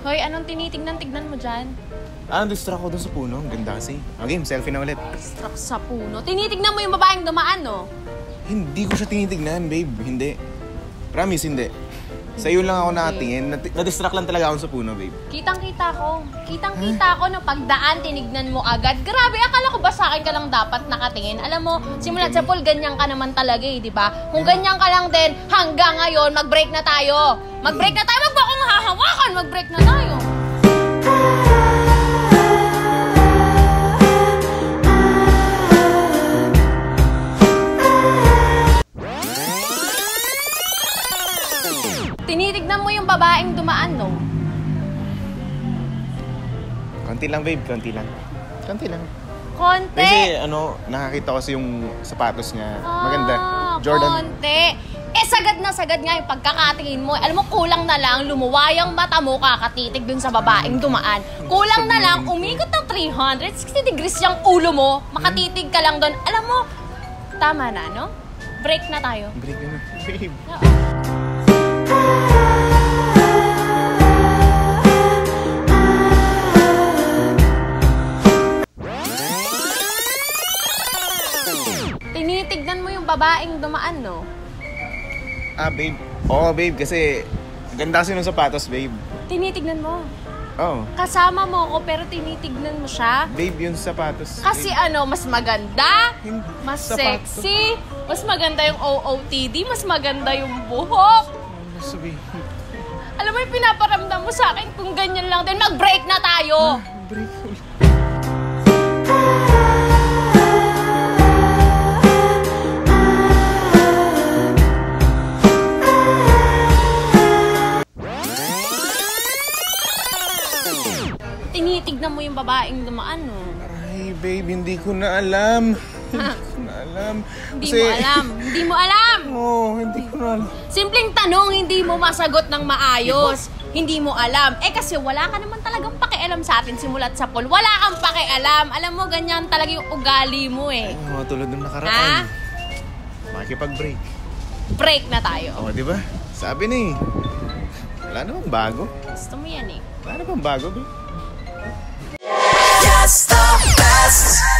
Hoy, anong tinitignan-tignan mo dyan? Ah, distract ko dun sa puno. Ang ganda kasi. Okay, selfie na ulit. Struck sa puno. Tinitignan mo yung babaeng dumaan, no? Hindi ko siya tinitignan, babe. Hindi. Promise, hindi. Sa iyo lang ako nakatingin. Nati- Na-distract lang talaga ako sa puno, babe. Kitang-kita ko. Kitang-kita ko na pagdaan, tinignan mo agad. Grabe, akala ko ba sa akin ka lang dapat nakatingin? Alam mo, simula sa pool, ganyan ka naman talaga eh, di ba? Kung ganyan ka lang din, hanggang ngayon, mag-break na tayo. Mag-break na tayo. Wag mo akong hahawakan. Tinitignan mo yung babaeng dumaan, no? Konti lang, babe. Konti lang. Konti lang. Konti. Kasi ano, nakakita ko kasi yung sapatos niya. Maganda. Ah, Jordan. Konti. Eh, sagad na sagad nga yung pagkakatingin mo. Alam mo, kulang na lang, lumuway ang mata mo, kakatitig dun sa babaeng dumaan. Kulang na lang, umikot ng 360 degrees yung ulo mo, makatitig ka lang dun. Alam mo, tama na, no? Break na tayo. Break na, babe. Oo. Tinitignan mo yung babaeng dumaan, no? Ah, babe. Oo, babe. Kasi ganda kasi ng sapatos, babe. Tinitignan mo. Oo. Kasama mo ako pero tinitignan mo siya. Babe, yung sapatos. Kasi ano, mas maganda, mas Sapatos. sexy, mas maganda yung OOTD, mas maganda yung buhok. Ano sabihin? Alam mo yung pinaparamdam mo sa akin kung ganyan lang din, mag-break na tayo! Break ulit. Tinitignan mo yung babaeng dumaan, no? Ay, babe, hindi ko na alam. Na alam. Hindi Kasi- mo alam. Hindi mo alam. Oo, hindi ko na alam. Simpleng tanong, hindi mo masagot ng maayos. Hindi mo alam. Eh kasi wala ka naman talagang pakialam sa atin simulat sa pool. Wala kang pakialam. Alam mo, ganyan talaga yung ugali mo eh. Oo, tulad ng Ha? nakaraan. Makikipag-break. Break na tayo. Oo, di ba? Sabi na eh. Wala namang bago. Gusto mo yan eh. Wala namang bago, babe. Yes, the best.